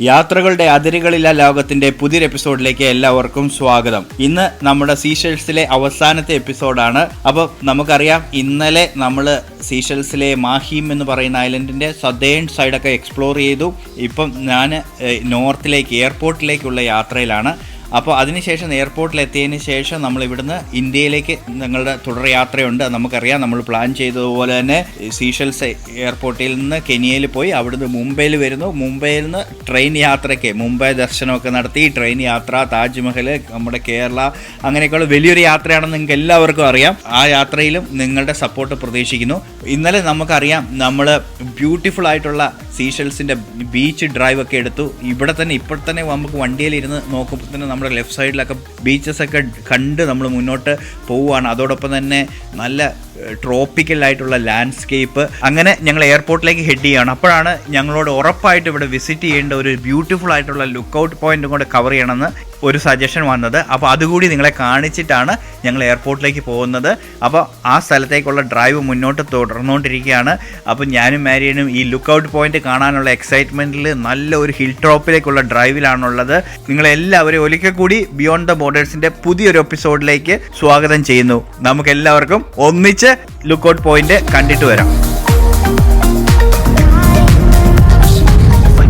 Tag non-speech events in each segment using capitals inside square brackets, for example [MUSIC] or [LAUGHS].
യാത്രകളുടെ അതിരുകളില്ല ലോകത്തിന്റെ പുതിയൊരു എപ്പിസോഡിലേക്ക് എല്ലാവർക്കും സ്വാഗതം. ഇന്ന് നമ്മുടെ സീഷൽസിലെ അവസാനത്തെ എപ്പിസോഡാണ്. അപ്പോൾ നമുക്കറിയാം ഇന്നലെ നമ്മൾ സീഷൽസിലെ മാഹീം എന്ന് പറയുന്ന ഐലൻഡിന്റെ സദേൺ സൈഡൊക്കെ എക്സ്പ്ലോർ ചെയ്തു. ഇപ്പം ഞാൻ നോർത്തിലേക്ക് എയർപോർട്ടിലേക്കുള്ള യാത്രയിലാണ്. അപ്പോൾ അതിനുശേഷം എയർപോർട്ടിൽ എത്തിയതിന് ശേഷം നമ്മൾ ഇവിടുന്ന് ഇന്ത്യയിലേക്ക് ഞങ്ങളുടെ തുടർ യാത്രയുണ്ട്. നമുക്കറിയാം. നമ്മൾ പ്ലാൻ ചെയ്തതുപോലെ തന്നെ സീഷൽസ് എയർപോർട്ടിൽ നിന്ന് കെനിയയിൽ പോയി അവിടുന്ന് മുംബൈയിൽ വരുന്നു. മുംബൈയിൽ നിന്ന് ട്രെയിൻ യാത്രയ്ക്ക് മുംബൈ ദർശനമൊക്കെ നടത്തി ട്രെയിൻ യാത്ര താജ്മഹൽ നമ്മുടെ കേരള അങ്ങനെയൊക്കെയുള്ള വലിയൊരു യാത്രയാണെന്ന് നിങ്ങൾക്ക് എല്ലാവർക്കും അറിയാം. ആ യാത്രയിലും നിങ്ങളുടെ സപ്പോർട്ട് പ്രതീക്ഷിക്കുന്നു. ഇന്നലെ നമുക്കറിയാം നമ്മൾ ബ്യൂട്ടിഫുൾ ആയിട്ടുള്ള സീഷൽസിന്റെ ബീച്ച് ഡ്രൈവ് ഒക്കെ എടുത്തു. ഇവിടെ തന്നെ ഇപ്പോൾ തന്നെ നമുക്ക് വണ്ടിയിലിരുന്ന് നോക്കുമ്പോൾ തന്നെ നമ്മുടെ ലെഫ്റ്റ് സൈഡിലൊക്കെ ബീച്ചസ് ഒക്കെ കണ്ട് നമ്മൾ മുന്നോട്ട് പോവുകയാണ്. അതോടൊപ്പം തന്നെ നല്ല ട്രോപ്പിക്കൽ ആയിട്ടുള്ള ലാൻഡ്സ്കേപ്പ്. അങ്ങനെ ഞങ്ങൾ എയർപോർട്ടിലേക്ക് ഹെഡ് ചെയ്യുകയാണ് അപ്പോഴാണ് ഞങ്ങളോട് ഉറപ്പായിട്ട് ഇവിടെ വിസിറ്റ് ചെയ്യേണ്ട ഒരു ബ്യൂട്ടിഫുൾ ആയിട്ടുള്ള ലുക്കൗട്ട് പോയിന്റും കൂടെ കവർ ചെയ്യണമെന്ന് ഒരു സജഷൻ വന്നത്. അപ്പോൾ അതുകൂടി നിങ്ങളെ കാണിച്ചിട്ടാണ് ഞങ്ങൾ എയർപോർട്ടിലേക്ക് പോകുന്നത്. അപ്പോൾ ആ സ്ഥലത്തേക്കുള്ള ഡ്രൈവ് മുന്നോട്ട് തുടർന്നുകൊണ്ടിരിക്കുകയാണ്. അപ്പോൾ ഞാനും മാരിയനും ഈ ലുക്കൗട്ട് പോയിന്റ് കാണാനുള്ള എക്സൈറ്റ്മെന്റിൽ നല്ല ഒരു ഹിൽ ടോപ്പിലേക്കുള്ള ഡ്രൈവിലാണുള്ളത്. നിങ്ങളെല്ലാവരും ഒരിക്കൽ കൂടി ബിയോണ്ട് ദ ബോർഡേഴ്സിന്റെ പുതിയൊരു എപ്പിസോഡിലേക്ക് സ്വാഗതം ചെയ്യുന്നു. നമുക്ക് എല്ലാവർക്കും ഒന്നിച്ച് ലുക്കൗട്ട് പോയിന്റ് കണ്ടിട്ട് വരാം.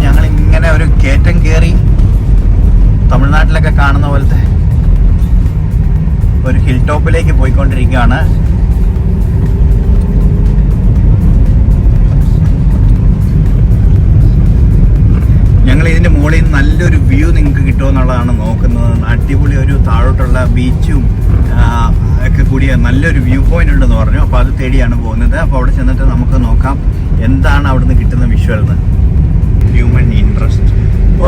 ഞങ്ങൾ ഇങ്ങനെ ഒരു കേറ്റം കയറി തമിഴ്നാട്ടിലൊക്കെ കാണുന്ന പോലത്തെ ഒരു ഹിൽ ടോപ്പിലേക്ക് പോയിക്കൊണ്ടിരിക്കുകയാണ്. ഞങ്ങൾ ഇതിന്റെ മുകളിൽ നിന്ന് നല്ലൊരു വ്യൂ നിങ്ങൾക്ക് കിട്ടുമെന്നുള്ളതാണ് നോക്കുന്നത്. അടിപൊളി ഒരു താഴോട്ടുള്ള ബീച്ചും ഒക്കെ കൂടിയ നല്ലൊരു വ്യൂ പോയിന്റ് ഉണ്ടെന്ന് പറഞ്ഞു. അപ്പോൾ അത് തേടിയാണ് പോകുന്നത്. അപ്പോൾ അവിടെ ചെന്നിട്ട് നമുക്ക് നോക്കാം എന്താണ് അവിടുന്ന് കിട്ടുന്ന വിഷ്വൽ എന്ന് ഹ്യൂമൻ ഇൻട്രസ്റ്റ്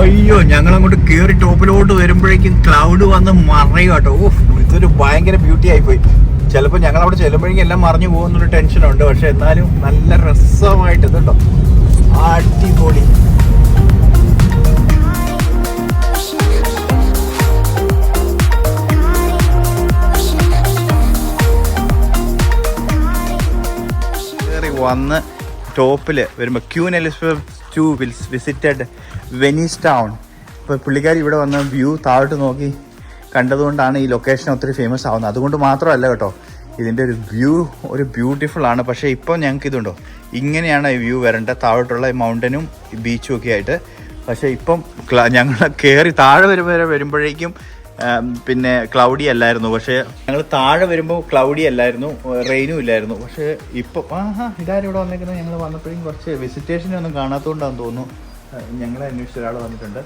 അയ്യോ ഞങ്ങൾ അങ്ങോട്ട് കയറി ടോപ്പിലോട്ട് വരുമ്പോഴേക്കും ക്ലൗഡ് വന്ന് മറയുക കേട്ടോ. ഓഹ് ഇതൊരു ഭയങ്കര ബ്യൂട്ടി ആയിപ്പോയി. ചിലപ്പോൾ ഞങ്ങൾ അവിടെ ചെല്ലുമ്പോഴേക്കും എല്ലാം മറിഞ്ഞു പോകുന്നൊരു ടെൻഷനുണ്ട് പക്ഷെ എന്നാലും നല്ല രസമായിട്ട് ഇതുണ്ടോ? അടിപൊളി. വന്ന് ടോപ്പിൽ വരുമ്പോൾ Queen Elizabeth two wills visited Venice town. ഇപ്പോൾ പുള്ളിക്കാരി ഇവിടെ വന്ന് വ്യൂ താഴോട്ട് നോക്കി കണ്ടതുകൊണ്ടാണ് ഈ ലൊക്കേഷൻ ഒത്തിരി ഫേമസ് ആവുന്നത്. അതുകൊണ്ട് മാത്രമല്ല കേട്ടോ ഇതിന്റെ ഒരു വ്യൂ ഒരു ബ്യൂട്ടിഫുൾ ആണ്. പക്ഷേ ഇപ്പോൾ ഞങ്ങൾക്ക് ഇതുണ്ടോ? ഇങ്ങനെയാണ് ഈ വ്യൂ വരേണ്ടത്. താഴോട്ടുള്ള മൗണ്ടനും ബീച്ചും ഒക്കെ ആയിട്ട്. പക്ഷേ ഇപ്പം ഞങ്ങൾ കയറി താഴെ വരെ വരെ വരുമ്പോഴേക്കും പിന്നെ ക്ലൗഡി അല്ലായിരുന്നു. പക്ഷേ ഞങ്ങൾ താഴെ വരുമ്പോൾ ക്ലൗഡി അല്ലായിരുന്നു. റെയിനും ഇല്ലായിരുന്നു. പക്ഷേ ഇപ്പോൾ ആഹാ ഇതാരും ഇവിടെ വന്നേക്കുന്നത്? ഞങ്ങൾ വന്നപ്പോഴേക്കും കുറച്ച് വിസിറ്റേഷനെ ഒന്നും കാണാത്തതുകൊണ്ടാണെന്ന് തോന്നുന്നു. ഞങ്ങളെ അന്വേഷിച്ച ഒരാൾ വന്നിട്ടുണ്ട്.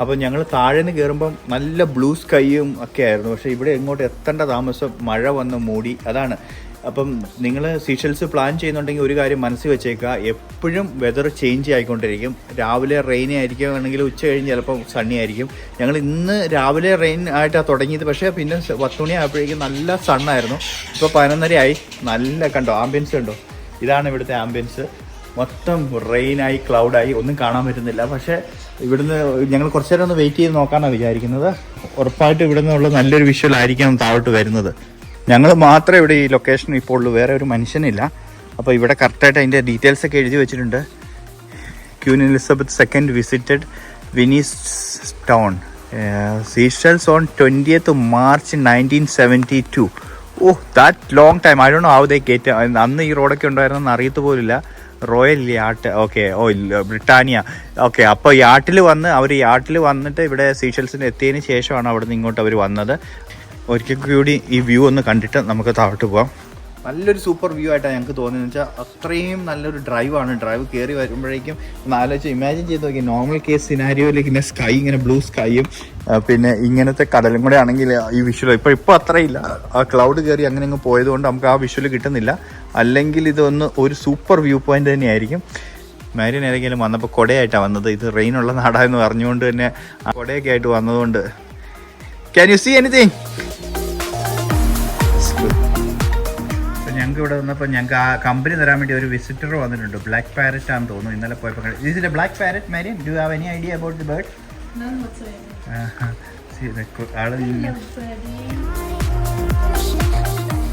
അപ്പോൾ ഞങ്ങൾ താഴെ നിന്ന് കയറുമ്പം നല്ല ബ്ലൂ സ്കൈയും ഒക്കെ ആയിരുന്നു. പക്ഷേ ഇവിടെ എങ്ങോട്ട് എത്തേണ്ട താമസം മഴ വന്ന് മൂടി. അതാണ്. അപ്പം നിങ്ങൾ സീഷൽസ് പ്ലാൻ ചെയ്യുന്നുണ്ടെങ്കിൽ ഒരു കാര്യം മനസ്സിൽ വെച്ചേക്കുക. എപ്പോഴും വെതർ ചേഞ്ച് ആയിക്കൊണ്ടിരിക്കും രാവിലെ റെയിൻ ആയിരിക്കുകയാണെങ്കിൽ ഉച്ച കഴിഞ്ഞ് ചിലപ്പോൾ സണ്ണി ആയിരിക്കും. ഞങ്ങൾ ഇന്ന് രാവിലെ റെയിൻ ആയിട്ടാണ് തുടങ്ങിയത്. പക്ഷേ പിന്നെ പത്ത് മണി ആയപ്പോഴേക്കും നല്ല സണ്ണായിരുന്നു ഇപ്പോൾ പതിനൊന്നരയായി നല്ല കണ്ടോ? ആംബിയൻസ് കണ്ടോ? ഇതാണ് ഇവിടുത്തെ ആംബിയൻസ് മൊത്തം റെയിനായി ക്ലൗഡായി ഒന്നും കാണാൻ പറ്റുന്നില്ല. പക്ഷേ ഇവിടുന്ന് ഞങ്ങൾ കുറച്ചു നേരം ഒന്ന് വെയിറ്റ് ചെയ്ത് നോക്കാനാണ് വിചാരിക്കുന്നത്. ഉറപ്പായിട്ടും ഇവിടെ നിന്നുള്ള നല്ലൊരു വിഷ്വൽ ആയിരിക്കണം താഴോട്ട് വരുന്നത്. ഞങ്ങൾ മാത്രമേ ഇവിടെ ഈ ലൊക്കേഷൻ ഇപ്പോൾ ഉള്ളൂ. വേറെ ഒരു മനുഷ്യനില്ല. അപ്പോൾ ഇവിടെ കറക്റ്റായിട്ട് അതിന്റെ ഡീറ്റെയിൽസ് ഒക്കെ എഴുതി വെച്ചിട്ടുണ്ട്. Queen Elizabeth second visited Vinees town Seychelles on twentieth March nineteen seventy two oh that long time I don't how they get അന്ന് ഈ റോഡൊക്കെ ഉണ്ടായിരുന്നെന്ന് അറിയത്ത് പോലില്ല റോയൽ യാട്ട് ഓക്കെ ഓ ഇല്ല ബ്രിട്ടാനിയ ഓക്കെ അപ്പോൾ യാട്ടിൽ വന്ന് അവർ യാട്ടിൽ വന്നിട്ട് ഇവിടെ സീഷൽസിന് എത്തിയതിന് ശേഷമാണ് അവിടെ നിന്ന് ഇങ്ങോട്ട് അവർ വന്നത്. ഒരിക്കൽ കൂടി ഈ വ്യൂ ഒന്ന് കണ്ടിട്ട് നമുക്ക് താഴോട്ട് പോവാം. നല്ലൊരു സൂപ്പർ വ്യൂ ആയിട്ടാണ് ഞങ്ങൾക്ക് തോന്നിയെന്ന് വെച്ചാൽ അത്രയും നല്ലൊരു ഡ്രൈവാണ്. ഡ്രൈവ് കയറി വരുമ്പോഴേക്കും ഒന്ന് ആലോചിച്ച് ഇമാജിൻ ചെയ്ത് നോക്കി നോർമൽ കേസ് സിനാരിയോയിലേക്ക് ഇങ്ങനെ സ്കൈ ഇങ്ങനെ ബ്ലൂ സ്കൈയും പിന്നെ ഇങ്ങനത്തെ കടലും കൂടെ ആണെങ്കിൽ ഈ വിഷ്വൽ ഇപ്പോൾ ഇപ്പോൾ അത്രയില്ല ആ ക്ലൗഡ് കയറി അങ്ങനെ അങ്ങ് പോയതുകൊണ്ട് നമുക്ക് ആ വിഷ്വൽ കിട്ടുന്നില്ല. അല്ലെങ്കിൽ ഇതൊന്ന് ഒരു സൂപ്പർ വ്യൂ പോയിന്റ് തന്നെയായിരിക്കും. മാരിയൻ ഏതെങ്കിലും വന്നപ്പോൾ കൊടയായിട്ടാണ് വന്നത്. ഇത് റെയിനുള്ള നാടാന്ന് പറഞ്ഞുകൊണ്ട് തന്നെ കൊടയൊക്കെ ആയിട്ട് വന്നതുകൊണ്ട് ക്യാൻ യു സീ എനിത്തിങ് ഞങ്ങൾക്ക് ഇവിടെ വന്നപ്പോൾ ഞങ്ങൾക്ക് ആ കമ്പനി തരാൻ വേണ്ടി ഒരു വിസിറ്റർ വന്നിട്ടുണ്ട്. ബ്ലാക്ക് പാരറ്റ് ആണെന്ന് തോന്നുന്നു. ഇന്നലെ പോയപ്പോൾ is it black parrot Marian do have any idea about the bird.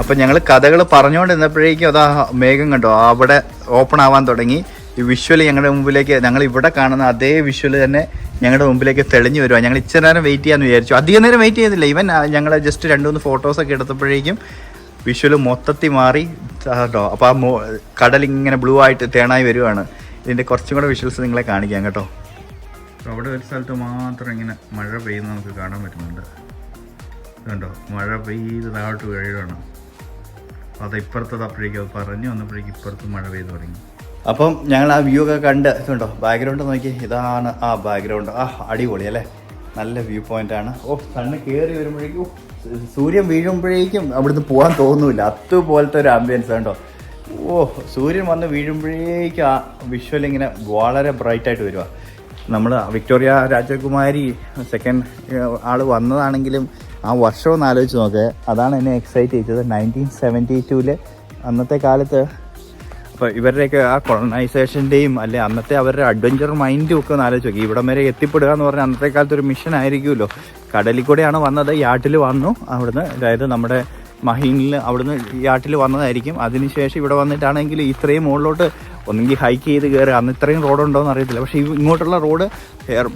അപ്പം ഞങ്ങൾ കഥകൾ പറഞ്ഞുകൊണ്ടിരുന്നപ്പോഴേക്കും അതാ മേഘം കണ്ടോ? അവിടെ ഓപ്പൺ ആവാൻ തുടങ്ങി. ഈ വിഷ്വൽ ഞങ്ങളുടെ മുമ്പിലേക്ക് ഞങ്ങൾ ഇവിടെ കാണുന്ന അതേ വിഷ്വൽ തന്നെ ഞങ്ങളുടെ മുമ്പിലേക്ക് തെളിഞ്ഞു വരുവാ. ഞങ്ങൾ ഇച്ചിരി നേരം വെയിറ്റ് ചെയ്യാമെന്ന് വിചാരിച്ചു. അധികം നേരം വെയിറ്റ് ചെയ്തില്ല. ഇവൻ ഞങ്ങൾ ജസ്റ്റ് രണ്ട് മൂന്ന് ഫോട്ടോസൊക്കെ എടുത്തപ്പോഴേക്കും വിഷ്വൽ മൊത്തത്തിൽ മാറി. കേട്ടോ അപ്പോൾ ആ കടൽ ഇങ്ങനെ ബ്ലൂ ആയിട്ട് തേണായി വരുവാണ്. ഇതിന്റെ കുറച്ചും കൂടെ വിഷ്വൽസ് നിങ്ങളെ കാണിക്കാം കേട്ടോ. അവിടെ ഒരു സ്ഥലത്ത് മാത്രം ഇങ്ങനെ മഴ പെയ്യുന്ന നമുക്ക് കാണാൻ പറ്റുന്നുണ്ട്. കണ്ടോ? മഴ പെയ്ത് താഴോട്ട് വീഴുകയാണ്. അത് ഇപ്പുറത്തത് അപ്പോഴേക്കും അത് പറഞ്ഞു വന്നപ്പോഴേക്കും ഇപ്പുറത്ത് മഴ പെയ്ത് തുടങ്ങി. അപ്പം ഞങ്ങൾ ആ വ്യൂ ഒക്കെ കണ്ട് ഇതുണ്ടോ? ബാക്ക്ഗ്രൗണ്ട് നോക്കി. ഇതാണ് ആ ബാക്ക്ഗ്രൗണ്ട് ആ അടിപൊളി അല്ലേ? നല്ല വ്യൂ പോയിന്റ് ആണ്. ഓ കണ്ണ് കയറി വരുമ്പോഴേക്കും സൂര്യൻ വീഴുമ്പോഴേക്കും അവിടുന്ന് പോകാൻ തോന്നുന്നില്ല. അതുപോലത്തെ ഒരു ആംബിയൻസ് കണ്ടോ ഓ സൂര്യൻ വന്ന് വീഴുമ്പോഴേക്കും ആ വിഷ്വൽ ഇങ്ങനെ വളരെ ബ്രൈറ്റായിട്ട് വരുക നമ്മൾ വിക്ടോറിയ രാജകുമാരി സെക്കൻഡ് ആൾ വന്നതാണെങ്കിലും ആ വർഷം ഒന്ന് ആലോചിച്ച് നോക്ക്. അതാണ് എന്നെ എക്സൈറ്റ് ചെയ്തത് നയന്റീൻ സെവന്റി ടൂവിൽ അന്നത്തെ കാലത്ത് ഇവരുടെയൊക്കെ ആ കൊളനൈസേഷന്റെയും അല്ലെ അന്നത്തെ അവരുടെ അഡ്വഞ്ചർ മൈൻഡും ഒക്കെ ഒന്ന് ആലോചിച്ച് നോക്കി. ഇവിടം വരെ എത്തിപ്പെടുക എന്ന് പറഞ്ഞാൽ അന്നത്തെ കാലത്ത് ഒരു മിഷൻ ആയിരിക്കുമല്ലോ. കടലിൽ കൂടെയാണ് വന്നത് യാട്ടിൽ വന്നു. അവിടുന്ന് അതായത് നമ്മുടെ മഹീനിൽ അവിടുന്ന് യാട്ടിൽ വന്നതായിരിക്കും. അതിനുശേഷം ഇവിടെ വന്നിട്ടാണെങ്കിൽ ഇത്രയും മുകളിലോട്ട് ഒന്നെങ്കിൽ ഹൈക്ക് ചെയ്ത് കയറുക. അന്ന് ഇത്രയും റോഡുണ്ടോ എന്ന് അറിയത്തില്ല. പക്ഷേ ഇങ്ങോട്ടുള്ള റോഡ്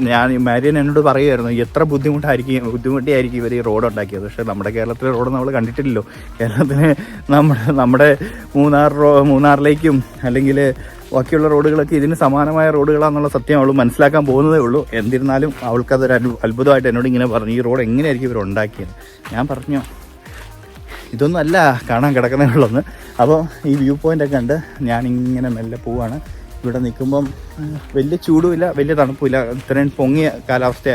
ഞാൻ മാരിയൻ എന്നോട് പറയുമായിരുന്നു എത്ര ബുദ്ധിമുട്ടായിരിക്കും ബുദ്ധിമുട്ടിയായിരിക്കും ഇവർ ഈ റോഡ് ഉണ്ടാക്കിയത് പക്ഷേ നമ്മുടെ കേരളത്തിലെ റോഡ് നമ്മൾ കണ്ടിട്ടില്ലല്ലോ. കേരളത്തിന് നമ്മുടെ നമ്മുടെ മൂന്നാർ റോ മൂന്നാറിലേക്കും അല്ലെങ്കിൽ ബാക്കിയുള്ള റോഡുകളൊക്കെ ഇതിന് സമാനമായ റോഡുകളാണെന്നുള്ള സത്യം അവൾ മനസ്സിലാക്കാൻ പോകുന്നതേ ഉള്ളൂ. എന്നിരുന്നാലും അവൾക്കതൊരു അത്ഭുതമായിട്ട് എന്നോട് ഇങ്ങനെ പറഞ്ഞു ഈ റോഡ് എങ്ങനെയായിരിക്കും ഇവർ ഉണ്ടാക്കിയത്? ഞാൻ പറഞ്ഞു ഇതൊന്നും അല്ല കാണാൻ കിടക്കുന്നേ ഉള്ളൂന്ന് അപ്പോൾ ഈ വ്യൂ പോയിന്റൊക്കെ കണ്ട് ഞാനിങ്ങനെ മെല്ലെ പോവാണ്. ഇവിടെ നിൽക്കുമ്പം വലിയ ചൂടുമില്ല വലിയ തണുപ്പില്ല ഇത്രയും പൊങ്ങിയ കാലാവസ്ഥ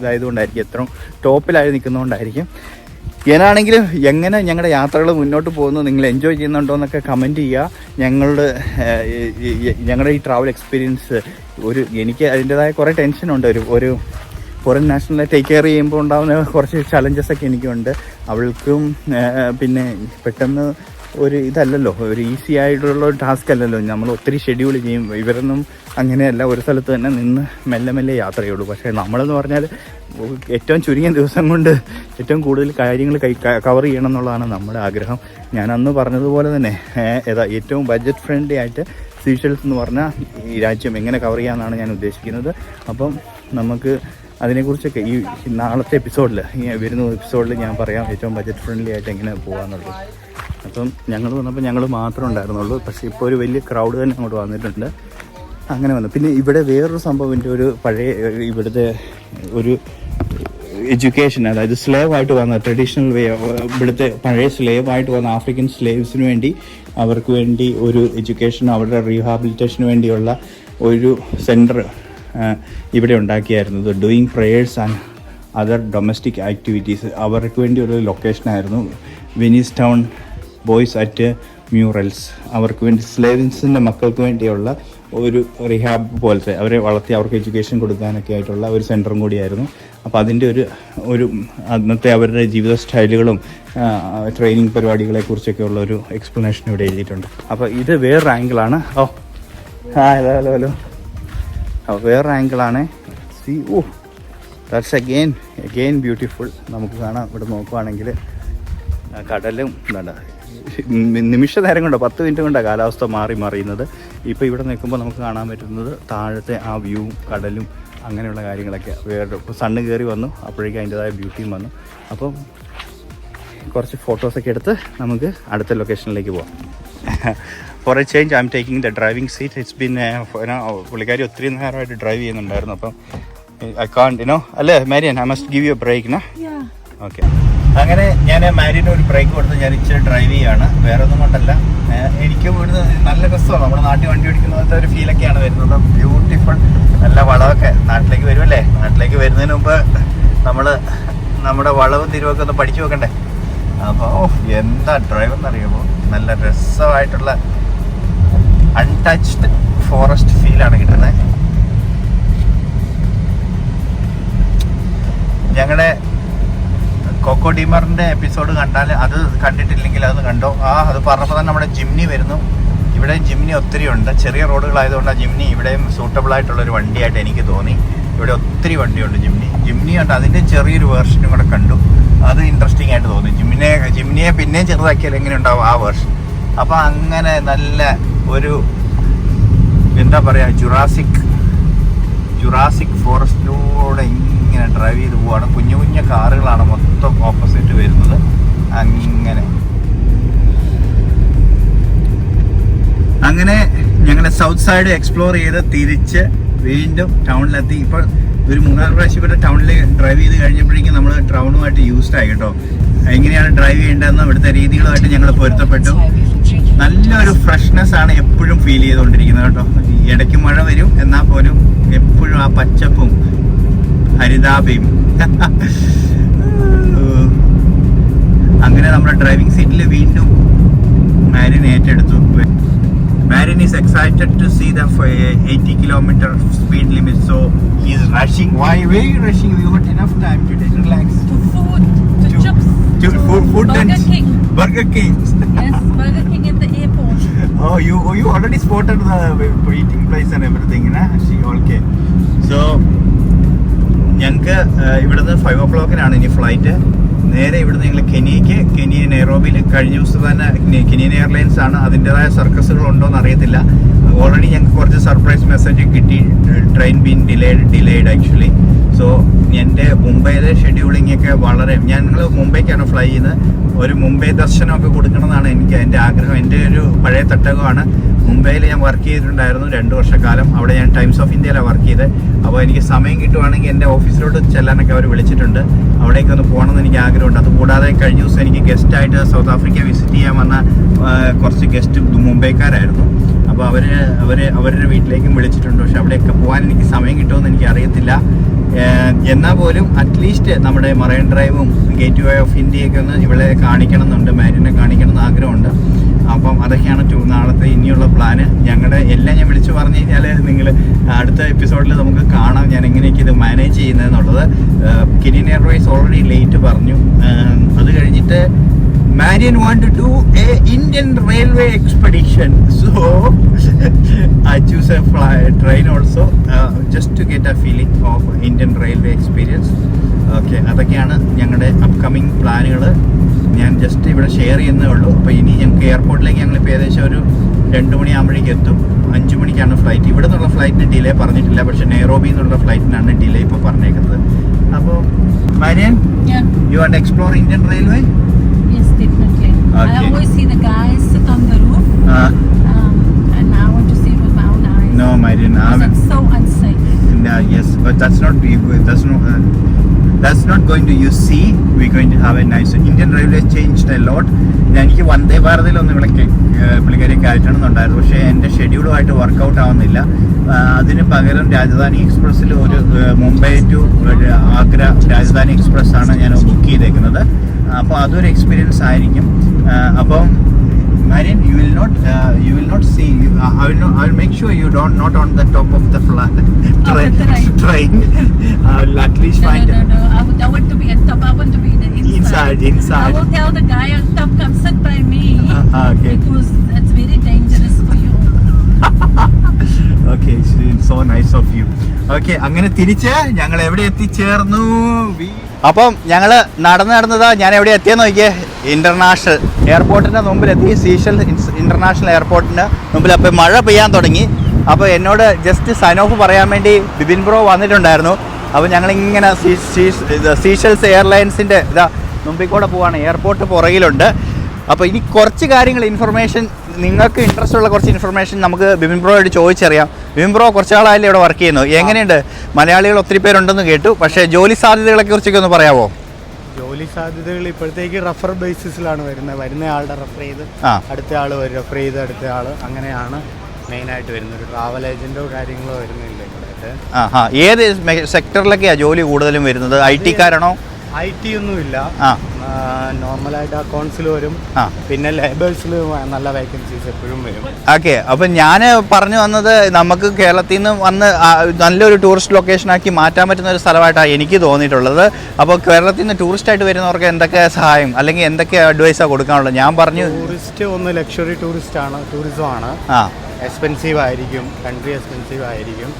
ഇതായതുകൊണ്ടായിരിക്കും. ഇത്രയും ടോപ്പിലായി നിൽക്കുന്നതുകൊണ്ടായിരിക്കും. ഞാനാണെങ്കിലും എങ്ങനെ ഞങ്ങളുടെ യാത്രകൾ മുന്നോട്ട് പോകുന്നു നിങ്ങൾ എൻജോയ് ചെയ്യുന്നുണ്ടോ എന്നൊക്കെ കമന്റ് ചെയ്യുക. ഞങ്ങളുടെ ഞങ്ങളുടെ ഈ ട്രാവൽ എക്സ്പീരിയൻസ് ഒരു എനിക്ക് അതിന്റെതായ കുറേ ടെൻഷനുണ്ട് ഒരു ഒരു ഫോറിൻ നാഷണലെ ടേക്ക് കെയർ ചെയ്യുമ്പോൾ ഉണ്ടാകുന്ന കുറച്ച് ചലഞ്ചസ് ഒക്കെ എനിക്കുണ്ട്. അവൾക്കും പിന്നെ പെട്ടെന്ന് ഒരു ഇതല്ലല്ലോ ഒരു ഈസി ആയിട്ടുള്ള ഒരു ടാസ്ക് അല്ലല്ലോ. നമ്മൾ ഒത്തിരി ഷെഡ്യൂൾ ചെയ്യും. ഇവരൊന്നും അങ്ങനെയല്ല. ഒരു സ്ഥലത്ത് തന്നെ നിന്ന് മെല്ലെ മെല്ലെ യാത്ര ചെയ്യുള്ളൂ പക്ഷേ നമ്മളെന്ന് പറഞ്ഞാൽ ഏറ്റവും ചുരുങ്ങിയ ദിവസം കൊണ്ട് ഏറ്റവും കൂടുതൽ കാര്യങ്ങൾ കൈ കവർ ചെയ്യണം എന്നുള്ളതാണ് നമ്മുടെ ആഗ്രഹം. ഞാൻ അന്ന് പറഞ്ഞതുപോലെ തന്നെ ഏതാ ഏറ്റവും ബഡ്ജറ്റ് ഫ്രണ്ട്ലി ആയിട്ട് സീഷൽസ് എന്ന് പറഞ്ഞാൽ ഈ രാജ്യം എങ്ങനെ കവർ ചെയ്യാമെന്നാണ് ഞാൻ ഉദ്ദേശിക്കുന്നത്. അപ്പം നമുക്ക് അതിനെക്കുറിച്ചൊക്കെ ഈ നാളത്തെ എപ്പിസോഡിൽ ഈ വരുന്ന എപ്പിസോഡിൽ ഞാൻ പറയാം ഏറ്റവും ബജറ്റ് ഫ്രണ്ട്ലി ആയിട്ട് എങ്ങനെ പോകാമെന്നുള്ളത് അപ്പം ഞങ്ങൾ വന്നപ്പോൾ ഞങ്ങൾ മാത്രമേ ഉണ്ടായിരുന്നുള്ളൂ. പക്ഷേ ഇപ്പോൾ ഒരു വലിയ ക്രൗഡ് തന്നെ അങ്ങോട്ട് വന്നിട്ടുണ്ട്. അങ്ങനെ വന്നു. പിന്നെ ഇവിടെ വേറൊരു സംഭവം എന്റെ ഒരു പഴയ ഇവിടുത്തെ ഒരു എഡ്യൂക്കേഷൻ അതായത് സ്ലേവ് ആയിട്ട് വന്ന ട്രഡീഷണൽ വേ ഇവിടുത്തെ പഴയ സ്ലേവ് ആയിട്ട് വന്ന ആഫ്രിക്കൻ സ്ലേവ്സിന് വേണ്ടി അവർക്ക് വേണ്ടി ഒരു എഡ്യൂക്കേഷൻ അവരുടെ റീഹാബിലിറ്റേഷന് വേണ്ടിയുള്ള ഒരു സെന്റർ ഇവിടെ ഉണ്ടാക്കിയായിരുന്നത് doing prayers and other domestic activities അവർക്ക് വേണ്ടി ഒരു ലൊക്കേഷനായിരുന്നു Venice town boys at murals അവർക്ക് വേണ്ടി സ്ലേവിൻസിന്റെ മക്കൾക്ക് വേണ്ടിയുള്ള ഒരു റിഹാബ് പോലത്തെ അവരെ വളർത്തി അവർക്ക് എഡ്യൂക്കേഷൻ കൊടുക്കാനൊക്കെ ആയിട്ടുള്ള ഒരു സെന്ററും കൂടിയായിരുന്നു. അപ്പോൾ അതിന്റെ ഒരു ഒരു അന്നത്തെ അവരുടെ ജീവിത സ്റ്റൈലുകളും ട്രെയിനിങ് പരിപാടികളെ കുറിച്ചൊക്കെ ഉള്ള ഒരു എക്സ്പ്ലനേഷൻ ഇവിടെ എഴുതിയിട്ടുണ്ട്. അപ്പോൾ ഇത് വേറൊരു ആംഗിളാണ് ഓ. ആ ഹലോ ഹലോ ഹലോ വേറൊരു ആംഗിളാണ് see oh that's again again beautiful നമുക്ക് കാണാം. ഇവിടെ നോക്കുവാണെങ്കിൽ കടലും വേണ്ട നിമിഷ നേരം കൊണ്ടോ പത്ത് മിനിറ്റ് കൊണ്ടാണ് കാലാവസ്ഥ മാറി മറിയുന്നത്. ഇപ്പോൾ ഇവിടെ നിൽക്കുമ്പോൾ നമുക്ക് കാണാൻ പറ്റുന്നത് താഴത്തെ ആ വ്യൂവും കടലും അങ്ങനെയുള്ള കാര്യങ്ങളൊക്കെ. വേറെ ഇപ്പോൾ സണ്ണ് കയറി വന്നു. അപ്പോഴേക്കും അതിന്റെതായ ബ്യൂട്ടിയും വന്നു. അപ്പം കുറച്ച് ഫോട്ടോസൊക്കെ എടുത്ത് നമുക്ക് അടുത്ത ലൊക്കേഷനിലേക്ക് പോവാം. For a change I'm taking the driving seat it's been പുള്ളിക്കാരി ഒത്തിരി നേരമായിട്ട് ഡ്രൈവ് ചെയ്യുന്നുണ്ടായിരുന്നു. അപ്പം ഐ കാണ്ട് യുനോ അല്ലേ Marian I must give you a break നാ. ഓക്കെ അങ്ങനെ ഞാൻ മാരിന് ഒരു ബ്രേക്ക് കൊടുത്ത് ഞാൻ ഇച്ചിരി ഡ്രൈവ് ചെയ്യാണ്. വേറെ ഒന്നും കൊണ്ടല്ല എനിക്ക് ഇവിടുന്ന് നല്ല രസമാണ്. നമ്മുടെ നാട്ടിൽ വണ്ടി ഓടിക്കുന്ന ഒരു ഫീലൊക്കെയാണ് വരുന്നത്. ബ്യൂട്ടിഫുൾ നല്ല വളമൊക്കെ നാട്ടിലേക്ക് വരുമല്ലേ നാട്ടിലേക്ക് വരുന്നതിന് മുമ്പ് നമ്മൾ നമ്മുടെ വളവും തിരിവൊക്കെ ഒന്ന് പഠിച്ചു വെക്കണ്ടേ? അപ്പോൾ എന്താ ഡ്രൈവ് എന്നറിയുമ്പോൾ നല്ല രസമായിട്ടുള്ള അൺടച്ച്ഡ് ഫോറസ്റ്റ് ഫീലാണ് കിട്ടുന്നത് ഞങ്ങളുടെ കൊക്കോ ഡിമറിന്റെ എപ്പിസോഡ് കണ്ടാൽ അത് കണ്ടിട്ടില്ലെങ്കിൽ അത് കണ്ടോ? ആ അത് പറഞ്ഞപ്പോൾ തന്നെ നമ്മുടെ ജിംനി വരുന്നു. ഇവിടെ ജിംനി ഒത്തിരി ഉണ്ട്. ചെറിയ റോഡുകളായതുകൊണ്ട് ആ ജിംനി ഇവിടെയും സൂട്ടബിൾ ആയിട്ടുള്ള ഒരു വണ്ടിയായിട്ട് എനിക്ക് തോന്നി. ഇവിടെ ഒത്തിരി വണ്ടിയുണ്ട് ജിംനി. ജിംനി ഉണ്ട് അതിന്റെ ചെറിയൊരു വേർഷനും കൂടെ കണ്ടു. അത് ഇൻട്രസ്റ്റിംഗ് ആയിട്ട് തോന്നി. ജിംനിയെ ജിംനിയെ പിന്നെയും ചെറുതാക്കിയാൽ എങ്ങനെ ഉണ്ടാവും ആ വേർഷൻ അപ്പോൾ അങ്ങനെ നല്ല ഒരു എന്താ പറയുക ജുറാസിക് ജുറാസിക് ഫോറസ്റ്റിലൂടെ ഇങ്ങനെ ഡ്രൈവ് ചെയ്ത് പോവാണ്. കുഞ്ഞു കുഞ്ഞു കാറുകളാണ് മൊത്തം ഓപ്പോസിറ്റ് വരുന്നത്. അങ്ങനെ. അങ്ങനെ ഞങ്ങൾ സൗത്ത് സൈഡ് എക്സ്പ്ലോർ ചെയ്ത് തിരിച്ച് വീണ്ടും ടൗണിലെത്തി ഇപ്പോൾ ഒരു മൂന്നാൽ പ്രാവശ്യം ഇവിടെ ടൗണിൽ ഡ്രൈവ് ചെയ്ത് കഴിഞ്ഞപ്പോഴേക്കും നമ്മൾ ടൗണുമായിട്ട് യൂസ്ഡ് ആയി കേട്ടോ. എങ്ങനെയാണ് ഡ്രൈവ് ചെയ്യേണ്ടതെന്നും ഇവിടുത്തെ രീതികളുമായിട്ട് ഞങ്ങൾ പൊരുത്തപ്പെട്ടു. നല്ലൊരു ഫ്രഷ്നെസ് ആണ് എപ്പോഴും ഫീൽ ചെയ്തുകൊണ്ടിരിക്കുന്നത് കേട്ടോ. ഇടയ്ക്ക് മഴ വരും എന്നാൽ പോലും എപ്പോഴും ആ പച്ചപ്പും ഹരിതാപയും [LAUGHS] അങ്ങനെ നമ്മുടെ ഡ്രൈവിംഗ് സീറ്റിൽ വീണ്ടും മാരിൻ ഏറ്റെടുത്തു. Marian is excited to see the eighty kilometre speed limit so is rushing why very rushing you got enough time to relax to food, to food and to food, yes Burger Oh, you oh, you already spotted the eating place and everything, na? She okay. So ഞങ്ങൾക്ക് ഇവിടുന്ന് five ഓ ക്ലോക്കിനാണ് ഇനി flight നേരെ ഇവിടുന്ന് ഞങ്ങൾ കെനിയയ്ക്ക് Kenya നെയ്റോബിയിൽ കഴിഞ്ഞ ദിവസം തന്നെ കെനി- കെനിയൻ എയർലൈൻസ് ആണ് അതിന്റെതായ സർക്കസുകൾ ഉണ്ടോ എന്ന് അറിയത്തില്ല. ഓൾറെഡി ഞങ്ങൾക്ക് കുറച്ച് സർപ്രൈസ് മെസ്സേജ് കിട്ടി. Train been delayed delayed actually so എന്റെ മുംബൈയിലെ ഷെഡ്യൂളിംഗ് ഒക്കെ വളരെ ഞങ്ങൾ മുംബൈക്കാണ് ഫ്ലൈ ചെയ്യുന്നത്. ഒരു മുംബൈ ദർശനമൊക്കെ കൊടുക്കണമെന്നാണ് എനിക്ക് എന്റെ ആഗ്രഹം. എന്റെ ഒരു പഴയ തട്ടകമാണ് മുംബൈയിൽ ഞാൻ വർക്ക് ചെയ്തിട്ടുണ്ടായിരുന്നു രണ്ട് വർഷക്കാലം. അവിടെ ഞാൻ ടൈംസ് ഓഫ് ഇന്ത്യയിലാണ് വർക്ക് ചെയ്തത് അപ്പോൾ എനിക്ക് സമയം കിട്ടുവാണെങ്കിൽ എന്റെ ഓഫീസിലോട്ട് ചെല്ലാനൊക്കെ അവർ വിളിച്ചിട്ടുണ്ട്. അവിടേക്ക് ഒന്ന് പോകണമെന്ന് എനിക്ക് ആഗ്രഹമുണ്ട്. അതുകൂടാതെ കഴിഞ്ഞ ദിവസം എനിക്ക് ഗസ്റ്റായിട്ട് സൗത്ത് ആഫ്രിക്ക വിസിറ്റ് ചെയ്യാൻ വന്ന കുറച്ച് ഗസ്റ്റ് മുംബൈക്കാരായിരുന്നു. അപ്പോൾ അവർ അവർ അവരുടെ വീട്ടിലേക്കും വിളിച്ചിട്ടുണ്ട്. പക്ഷെ അവിടെയൊക്കെ പോകാൻ എനിക്ക് സമയം കിട്ടുമെന്ന് എനിക്ക് അറിയത്തില്ല. എന്നാൽ പോലും അറ്റ്ലീസ്റ്റ് നമ്മുടെ മറൈൻ ഡ്രൈവും ഗേറ്റ് വേ ഓഫ് ഇന്ത്യയൊക്കെ ഒന്ന് ഇവിടെ കാണിക്കണം എന്നുണ്ട് മാരിനെ കാണിക്കണം അപ്പം അതൊക്കെയാണ് നാളത്തെ ഇനിയുള്ള പ്ലാന് ഞങ്ങളുടെ എല്ലാം ഞാൻ വിളിച്ചു പറഞ്ഞു കഴിഞ്ഞാൽ നിങ്ങൾ അടുത്ത എപ്പിസോഡിൽ നമുക്ക് കാണാം ഞാൻ എങ്ങനെയൊക്കെ ഇത് മാനേജ് ചെയ്യുന്നതെന്നുള്ളത് കെനിയൻ എയർവേസ് ഓൾറെഡി ലേറ്റ് പറഞ്ഞു. അത് കഴിഞ്ഞിട്ട് Marian want to a Indian railway expedition so I choose a fly train also just to get a feeling of Indian railway experience. Okay അതൊക്കെയാണ് ഞങ്ങളുടെ അപ്കമിങ് പ്ലാനുകൾ ഞാൻ ജസ്റ്റ് ഇവിടെ share ചെയ്യുന്നേ ഉള്ളൂ അപ്പോൾ ഇനി ഞങ്ങൾക്ക് എയർപോർട്ടിലേക്ക് ഞങ്ങളിപ്പോൾ ഏകദേശം ഒരു രണ്ട് മണിയാകുമ്പോഴേക്ക് എത്തും അഞ്ച് മണിക്കാണ് ഫ്ലൈറ്റ് ഇവിടെ നിന്നുള്ള ഫ്ലൈറ്റിന് ഡിലേ പറഞ്ഞിട്ടില്ല പക്ഷെ നെയ്റോബിയിൽ നിന്നുള്ള ഫ്ലൈറ്റിനാണ് ഡിലേ ഇപ്പോൾ പറഞ്ഞേക്കുന്നത് അപ്പോൾ Marian you are explore Indian railway. No, Marian. Because I'm, it's so unsafe. yeah, yes, but that's not. That's not. Uh, that's not going to you see. We're going to have a nice. Indian Railways changed a lot. എനിക്ക് വന്ദേ ഭാരതിൽ ഒന്ന് ഇവിടെ പുള്ളിക്കാരി കയറ്റണമെന്നുണ്ടായിരുന്നു പക്ഷേ എന്റെ ഷെഡ്യൂളുമായിട്ട് workout ആവുന്നില്ല അതിന് പകരം രാജധാനി എക്സ്പ്രസ്സിൽ ഒരു മുംബൈ ടു ആഗ്ര രാജധാനി എക്സ്പ്രസ് ആണ് ഞാൻ ബുക്ക് ചെയ്തേക്കുന്നത് അപ്പോൾ അതൊരു എക്സ്പീരിയൻസ് ആയിരിക്കും ആ, അപ്പം Marian, you will not, uh, you will not see. You, uh, I will. I will make sure you don't not on the top of the flat train. right. train. I will at least No, find no, no, no. I, would, I want to be at top. I want to be the inside. inside. Inside. I will tell the guy on top, come sit by me. Uh, uh, okay. Because it's very dangerous for you. Okay, it's so nice of you. Okay, അങ്ങനെ തിരിച്ച് ഞങ്ങൾ എവിടെ എത്തിച്ചേർന്നു അപ്പം ഞങ്ങൾ നടന്നു നടന്നതാ ഞാൻ എവിടെ എത്തിയെന്ന് നോക്കിയേ ഇന്റർനാഷണൽ എയർപോർട്ടിന്റെ മുമ്പിലെത്തി സീഷൽ ഇന്റർനാഷണൽ എയർപോർട്ടിന് മുമ്പിൽ അപ്പോൾ മഴ പെയ്യാൻ തുടങ്ങി. അപ്പോൾ എന്നോട് ജസ്റ്റ് സൈൻ ഓഫ് പറയാൻ വേണ്ടി ബിബിൻ ബ്രോ വന്നിട്ടുണ്ടായിരുന്നു. അപ്പോൾ ഞങ്ങളിങ്ങനെ സീഷൽസ് എയർലൈൻസിന്റെ ഇതാ മുമ്പിൽ കൂടെ പോവാണ്. എയർപോർട്ട് പുറകിലുണ്ട്. അപ്പോൾ ഇനി കുറച്ച് കാര്യങ്ങൾ ഇൻഫർമേഷൻ നിങ്ങൾക്ക് ഇൻട്രസ്റ്റ് ഉള്ള കുറച്ച് ഇൻഫർമേഷൻ നമുക്ക് ബിബിൻ ബ്രോയോട് ചോദിച്ചറിയാം. ബിബിൻ ബ്രോ കുറച്ച് ആളായാലും ഇവിടെ വർക്ക് ചെയ്യുന്നു എങ്ങനെയുണ്ട്? മലയാളികൾ ഒത്തിരി പേരുണ്ടെന്ന് കേട്ടു. പക്ഷേ ജോലി സാധ്യതകളെ കുറിച്ചൊക്കെ ഒന്ന് പറയാമോ ജോലി സാധ്യതകൾ ഇപ്പോഴത്തേക്ക് റഫർ ബേസിസിലാണ് വരുന്നത്. വരുന്ന ആളുടെ റഫർ ചെയ്ത് അടുത്ത ആൾ റഫർ ചെയ്ത് അടുത്ത ആൾ അങ്ങനെയാണ് മെയിനായിട്ട് വരുന്നത്. ഒരു ട്രാവൽ ഏജന്റോ കാര്യങ്ങളോ വരുന്നില്ല ഇവിടെ ഏത് സെക്ടറിലൊക്കെയാണ് ജോലി കൂടുതലും വരുന്നത്? ഐ ടിക്കാരാണോ ഐ ടി ഒന്നുമില്ല. നോർമലായിട്ട് അക്കൗണ്ട്സിൽ വരും. പിന്നെ ലേബേഴ്സിൽ നല്ല വേക്കൻസീസ് എപ്പോഴും വരും. ഓക്കെ. അപ്പൊ ഞാൻ പറഞ്ഞു വന്നത് നമുക്ക് കേരളത്തിൽ നിന്ന് വന്ന് നല്ലൊരു ടൂറിസ്റ്റ് ലൊക്കേഷൻ ആക്കി മാറ്റാൻ പറ്റുന്ന ഒരു സ്ഥലമായിട്ടാണ് എനിക്ക് തോന്നിയിട്ടുള്ളത്. അപ്പോൾ കേരളത്തിൽ നിന്ന് ടൂറിസ്റ്റ് ആയിട്ട് വരുന്നവർക്ക് എന്തൊക്കെ സഹായം അല്ലെങ്കിൽ എന്തൊക്കെ അഡ്വൈസാണ് കൊടുക്കാനുള്ളത്? ഞാൻ പറഞ്ഞു ടൂറിസ്റ്റ് ഒന്ന് ലക്ഷറി ടൂറിസ്റ്റ് ആണ്. ടൂറിസം ആണ്. എക്സ്പെൻസീവ് ആയിരിക്കും. കൺട്രി എക്സ്പെൻസീവ് ആയിരിക്കും.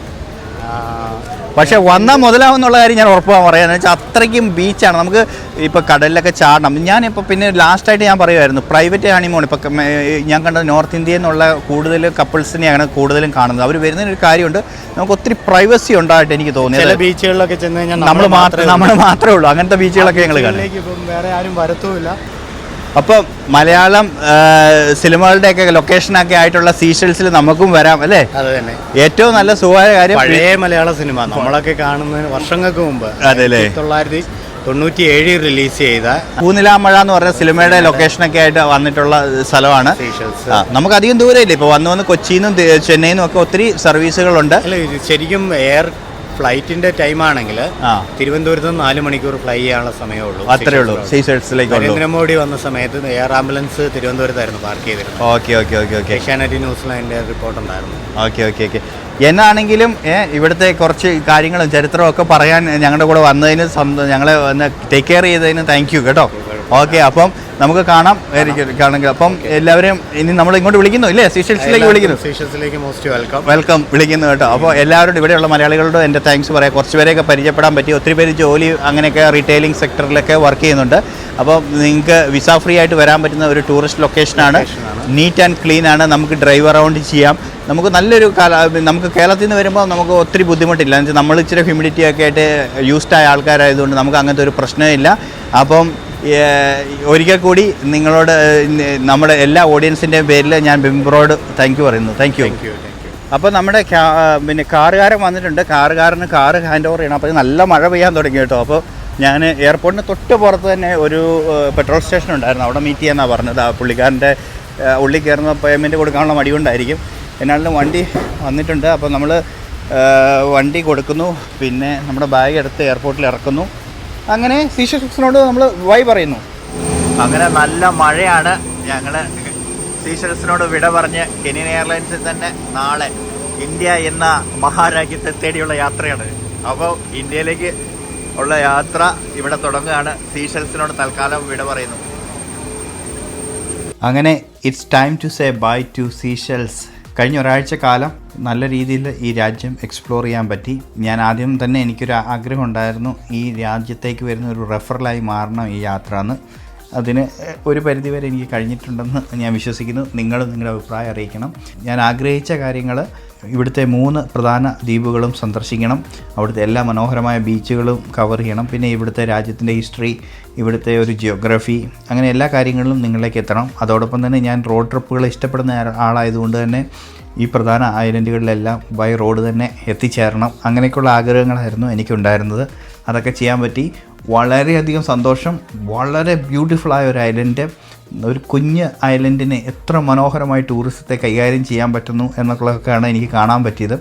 പക്ഷെ വന്നാൽ മുതലാവുന്നുള്ള കാര്യം ഞാൻ ഉറപ്പാണ് പറയാം. എന്ന് വെച്ചാൽ അത്രയ്ക്കും ബീച്ചാണ് നമുക്ക് ഇപ്പോൾ കടലിലൊക്കെ ചാടണം. ഞാനിപ്പോൾ പിന്നെ ലാസ്റ്റായിട്ട് ഞാൻ പറയുമായിരുന്നു പ്രൈവറ്റ് ഹണിമൂൺ ഇപ്പോൾ ഞാൻ കണ്ടത് നോർത്ത് ഇന്ത്യയിൽ നിന്നുള്ള കൂടുതൽ കപ്പിൾസിനെയാണ് കൂടുതലും കാണുന്നത്. അവർ വരുന്നതിനൊരു കാര്യമുണ്ട്. നമുക്ക് ഒത്തിരി പ്രൈവസി ഉണ്ടായിട്ട് എനിക്ക് ചില തോന്നിയത് ബീച്ചുകളിലൊക്കെ ചെന്ന് കഴിഞ്ഞാൽ നമ്മൾ മാത്രമേ നമ്മൾ മാത്രമേ ഉള്ളൂ. അങ്ങനത്തെ ബീച്ചുകളൊക്കെ ഞങ്ങൾ കാണും വേറെ ആരും വരത്തുമില്ല. അപ്പം മലയാളം സിനിമകളുടെയൊക്കെ ലൊക്കേഷനൊക്കെ ആയിട്ടുള്ള സീഷൽസിൽ നമുക്കും വരാം അല്ലേ? അത് തന്നെ. ഏറ്റവും നല്ല സുഖമായ കാര്യം പഴയ മലയാള സിനിമ നമ്മളൊക്കെ കാണുന്നതിന് വർഷങ്ങൾക്ക് മുമ്പ് അതെ തൊള്ളായിരത്തി തൊണ്ണൂറ്റി ഏഴിൽ റിലീസ് ചെയ്ത പൂനിലാമഴ എന്ന് പറഞ്ഞ സിനിമയുടെ ലൊക്കേഷനൊക്കെ ആയിട്ട് വന്നിട്ടുള്ള സ്ഥലമാണ്. നമുക്ക് അധികം ദൂരമില്ല. ഇപ്പോൾ വന്ന് വന്ന് കൊച്ചിയിൽ നിന്നും ചെന്നൈയിൽ നിന്നും ഒക്കെ ഒത്തിരി സർവീസുകളുണ്ട് ശരിക്കും എയർ ഫ്ലൈറ്റിന്റെ ടൈം ആണെങ്കിൽ തിരുവനന്തപുരത്ത് നിന്ന് നാല് മണിക്കൂർ ഫ്ലൈ ചെയ്യാനുള്ള സമയമേ ഉള്ളൂ. അത്രേ ഉള്ളൂ. സീസേഴ്സിലേക്ക് നരേന്ദ്രമോദി വന്ന സമയത്ത് എയർ ആംബുലൻസ് തിരുവനന്തപുരത്തായിരുന്നു പാർക്ക് ചെയ്തിരുന്നത്. Okay okay okay okay. Asianet ന്യൂസിൽ അതിന്റെ റിപ്പോർട്ട് ഉണ്ടായിരുന്നു ഓക്കെ ഓക്കെ ഓക്കെ. എന്നാണെങ്കിലും ഇവിടുത്തെ കുറച്ച് കാര്യങ്ങളും ചരിത്രവും ഒക്കെ പറയാൻ ഞങ്ങളുടെ കൂടെ വന്നതിന് സ്വന്തം ഞങ്ങളെ വന്ന് ടേക്ക് കെയർ ചെയ്തതിന് താങ്ക് യു കേട്ടോ. ഓക്കെ അപ്പം നമുക്ക് കാണാം കാണുക അപ്പം എല്ലാവരെയും ഇനി നമ്മൾ ഇങ്ങോട്ട് വിളിക്കുന്നു ഇല്ലേ? സീഷൽസിലേക്ക് വിളിക്കുന്നു. സീഷൽസിലേക്ക് മോസ്റ്റ് വെൽക്കം വെൽക്കം വിളിക്കുന്നു കേട്ടോ. അപ്പോൾ എല്ലാവരോടും ഇവിടെയുള്ള മലയാളികളോട് എന്റെ താങ്ക്സ് പറയാം. കുറച്ച് പേരെയൊക്കെ പരിചയപ്പെടാൻ പറ്റി. ഒത്തിരി പേര് ജോലി അങ്ങനെയൊക്കെ റീറ്റെയിലിംഗ് സെക്ടറിലൊക്കെ വർക്ക് ചെയ്യുന്നുണ്ട്. അപ്പോൾ നിങ്ങൾക്ക് വിസ ഫ്രീ ആയിട്ട് വരാൻ പറ്റുന്ന ഒരു ടൂറിസ്റ്റ് ലൊക്കേഷനാണ് നീറ്റ് ആൻഡ് ക്ലീൻ ആണ്. നമുക്ക് ഡ്രൈവ് അറൗണ്ട് ചെയ്യാം. നമുക്ക് നല്ലൊരു കാല നമുക്ക് കേരളത്തിൽ നിന്ന് വരുമ്പോൾ നമുക്ക് ഒത്തിരി ബുദ്ധിമുട്ടില്ല. എന്ന് വെച്ചാൽ നമ്മൾ ഇച്ചിരി ഹ്യൂമിഡിറ്റി ഒക്കെ ആയിട്ട് യൂസ്ഡ് ആയ ആൾക്കാരായതുകൊണ്ട് നമുക്ക് അങ്ങനത്തെ ഒരു പ്രശ്നമില്ല അപ്പം ഒരിക്കൽ കൂടി നിങ്ങളോട് നമ്മുടെ എല്ലാ ഓഡിയൻസിന്റെയും പേരിൽ ഞാൻ ബിംബ്രോഡ് താങ്ക് യു പറയുന്നു. താങ്ക് യു താങ്ക് യു അപ്പോൾ നമ്മുടെ പിന്നെ കാറുകാരൻ വന്നിട്ടുണ്ട്. കാറുകാരന് കാറ് ഹാൻഡ് ഓവർ ചെയ്യണം. അപ്പോൾ നല്ല മഴ പെയ്യാൻ തുടങ്ങി കേട്ടോ. അപ്പോൾ ഞാൻ എയർപോർട്ടിന് തൊട്ട് പുറത്ത് തന്നെ ഒരു പെട്രോൾ സ്റ്റേഷൻ ഉണ്ടായിരുന്നു. അവിടെ മീറ്റ് ചെയ്യാന്നാണ് പറഞ്ഞത്. ആ പുള്ളിക്കാരന്റെ ഉള്ളിൽ കയറുന്ന പേയ്മെന്റ് കൊടുക്കാനുള്ള മടി കൊണ്ടായിരിക്കും. എന്നാലും വണ്ടി വന്നിട്ടുണ്ട്. അപ്പോൾ നമ്മൾ വണ്ടി കൊടുക്കുന്നു. പിന്നെ നമ്മുടെ ബാഗ് എടുത്ത് എയർപോർട്ടിൽ ഇറക്കുന്നു. അങ്ങനെ സീഷൽസിനോട് നമ്മൾ വൈ പറയുന്നു. അങ്ങനെ നല്ല മഴയാണ്. ഞങ്ങൾ സീഷൽസിനോട് വിട പറഞ്ഞ് കെനിയൻ എയർലൈൻസിൽ തന്നെ നാളെ ഇന്ത്യ എന്ന മഹാരാജ്യത്തെ തേടിയുള്ള യാത്രയാണ്. അപ്പോൾ ഇന്ത്യയിലേക്ക് ഉള്ള യാത്ര ഇവിടെ തുടങ്ങുകയാണ്. സീഷൽസിനോട് തൽക്കാലം വിട പറയുന്നു. അങ്ങനെ it's time to say bye to Seychelles കഴിഞ്ഞ ഒരാഴ്ച കാലം നല്ല രീതിയിൽ ഈ രാജ്യം എക്സ്പ്ലോർ ചെയ്യാൻ പറ്റി. ഞാൻ ആദ്യം തന്നെ എനിക്കൊരു ആഗ്രഹം ഉണ്ടായിരുന്നു ഈ രാജ്യത്തേക്ക് വരുന്ന ഒരു റെഫറലായി മാറണം ഈ യാത്ര എന്ന് അതിന് ഒരു പരിധിവരെ എനിക്ക് കഴിഞ്ഞിട്ടുണ്ടെന്ന് ഞാൻ വിശ്വസിക്കുന്നു. നിങ്ങളും നിങ്ങളുടെ അഭിപ്രായം അറിയിക്കണം. ഞാൻ ആഗ്രഹിച്ച കാര്യങ്ങൾ ഇവിടുത്തെ മൂന്ന് പ്രധാന ദ്വീപുകളും സന്ദർശിക്കണം. അവിടുത്തെ എല്ലാ മനോഹരമായ ബീച്ചുകളും കവർ ചെയ്യണം. പിന്നെ ഇവിടുത്തെ രാജ്യത്തിന്റെ ഹിസ്റ്ററി ഇവിടുത്തെ ഒരു ജിയോഗ്രഫി അങ്ങനെ എല്ലാ കാര്യങ്ങളിലും നിങ്ങളിലേക്ക് എത്തണം. അതോടൊപ്പം തന്നെ ഞാൻ റോഡ് ട്രിപ്പുകൾ ഇഷ്ടപ്പെടുന്ന ആളായതുകൊണ്ട് തന്നെ ഈ പ്രധാന ഐലൻഡുകളിലെല്ലാം ബൈ റോഡ് തന്നെ എത്തിച്ചേരണം. അങ്ങനെയൊക്കെയുള്ള ആഗ്രഹങ്ങളായിരുന്നു എനിക്കുണ്ടായിരുന്നത്. അതൊക്കെ ചെയ്യാൻ പറ്റി. വളരെയധികം സന്തോഷം. വളരെ ബ്യൂട്ടിഫുള്ളായ ഒരു ഐലൻഡ് ഒരു കുഞ്ഞ് ഐലൻഡിനെ എത്ര മനോഹരമായി ടൂറിസത്തെ കൈകാര്യം ചെയ്യാൻ പറ്റുന്നു എന്നൊക്കെയാണ് എനിക്ക് കാണാൻ പറ്റിയത്.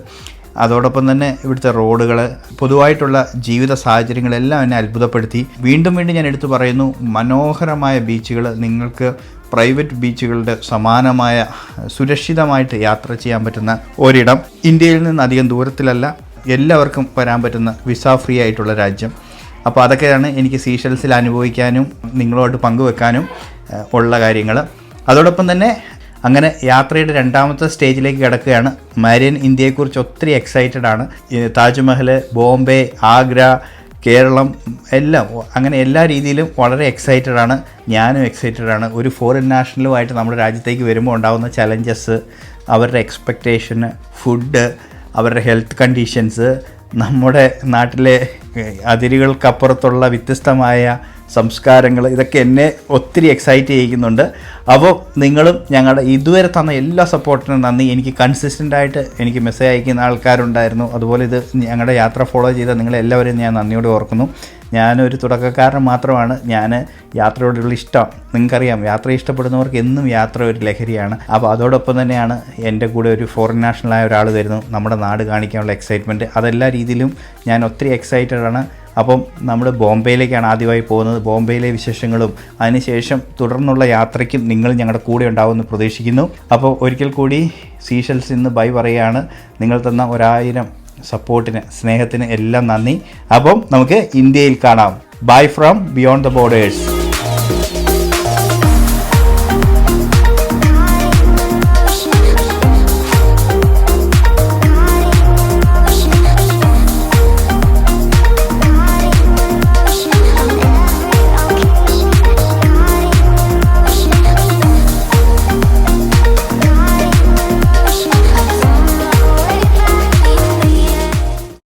അതോടൊപ്പം തന്നെ ഇവിടുത്തെ റോഡുകൾ പൊതുവായിട്ടുള്ള ജീവിത സാഹചര്യങ്ങളെല്ലാം എന്നെ അത്ഭുതപ്പെടുത്തി. വീണ്ടും വീണ്ടും ഞാൻ എടുത്തു പറയുന്നു മനോഹരമായ ബീച്ചുകൾ നിങ്ങൾക്ക് പ്രൈവറ്റ് ബീച്ചുകളുടെ സമാനമായ സുരക്ഷിതമായിട്ട് യാത്ര ചെയ്യാൻ പറ്റുന്ന ഒരിടം. ഇന്ത്യയിൽ നിന്ന് അധികം ദൂരത്തിലല്ല എല്ലാവർക്കും വരാൻ പറ്റുന്ന വിസ ഫ്രീ ആയിട്ടുള്ള രാജ്യം. അപ്പോൾ അതൊക്കെയാണ് എനിക്ക് സീഷൽസിൽ അനുഭവിക്കാനും നിങ്ങളോട് പങ്കുവെക്കാനും ഉള്ള കാര്യങ്ങൾ. അതോടൊപ്പം തന്നെ അങ്ങനെ യാത്രയുടെ രണ്ടാമത്തെ സ്റ്റേജിലേക്ക് കിടക്കുകയാണ്. മരിയൻ ഇന്ത്യയെക്കുറിച്ച് ഒത്തിരി എക്സൈറ്റഡ് ആണ്. താജ്മഹൽ ബോംബെ ആഗ്ര കേരളം എല്ലാം അങ്ങനെ എല്ലാ രീതിയിലും വളരെ എക്സൈറ്റഡ് ആണ്. ഞാനും എക്സൈറ്റഡ് ആണ്. ഒരു ഫോറിൻ നാഷണലുമായിട്ട് നമ്മുടെ രാജ്യത്തേക്ക് വരുമ്പോൾ ഉണ്ടാകുന്ന ചലഞ്ചസ് അവരുടെ എക്സ്പെക്റ്റേഷന് ഫുഡ് അവരുടെ ഹെൽത്ത് കണ്ടീഷൻസ് നമ്മുടെ നാട്ടിലെ അതിരുകൾക്കപ്പുറത്തുള്ള വ്യത്യസ്തമായ സംസ്കാരങ്ങൾ ഇതൊക്കെ എന്നെ ഒത്തിരി എക്സൈറ്റ് ചെയ്യിക്കുന്നുണ്ട്. അപ്പോൾ നിങ്ങളും ഞങ്ങളുടെ ഇതുവരെ തന്ന എല്ലാ സപ്പോർട്ടിനും നന്ദി. എനിക്ക് കൺസിസ്റ്റന്റായിട്ട് എനിക്ക് മെസ്സേജ് അയക്കുന്ന ആൾക്കാരുണ്ടായിരുന്നു. അതുപോലെ ഇത് ഞങ്ങളുടെ യാത്ര ഫോളോ ചെയ്ത നിങ്ങളെല്ലാവരെയും ഞാൻ നന്ദിയോടെ ഓർക്കുന്നു. ഞാനൊരു തുടക്കക്കാരൻ മാത്രമാണ്. ഞാൻ യാത്രയോടുള്ള ഇഷ്ടം. നിങ്ങൾക്കറിയാം യാത്ര ഇഷ്ടപ്പെടുന്നവർക്ക് എന്നും യാത്ര ഒരു ലഹരിയാണ്. അപ്പോൾ അതോടൊപ്പം തന്നെയാണ് എന്റെ കൂടെ ഒരു ഫോറിൻ നാഷണലായ ഒരാൾ വരുന്നു. നമ്മുടെ നാട് കാണിക്കാനുള്ള എക്സൈറ്റ്മെന്റ് അതെല്ലാ രീതിയിലും ഞാൻ ഒത്തിരി എക്സൈറ്റഡാണ് അപ്പം നമ്മൾ ബോംബെയിലേക്കാണ് ആദ്യമായി പോകുന്നത്. ബോംബെയിലെ വിശേഷങ്ങളും അതിനുശേഷം തുടർന്നുള്ള യാത്രയ്ക്കും നിങ്ങൾ ഞങ്ങളുടെ കൂടെ ഉണ്ടാവുമെന്ന് പ്രതീക്ഷിക്കുന്നു. അപ്പോൾ ഒരിക്കൽ കൂടി സീഷൽസ് ഇന്ന് ബൈ പറയുകയാണ്. നിങ്ങൾ തന്ന ഒരായിരം സപ്പോർട്ടിന് സ്നേഹത്തിന് എല്ലാം നന്ദി. അപ്പം നമുക്ക് ഇന്ത്യയിൽ കാണാം. Bye from beyond the borders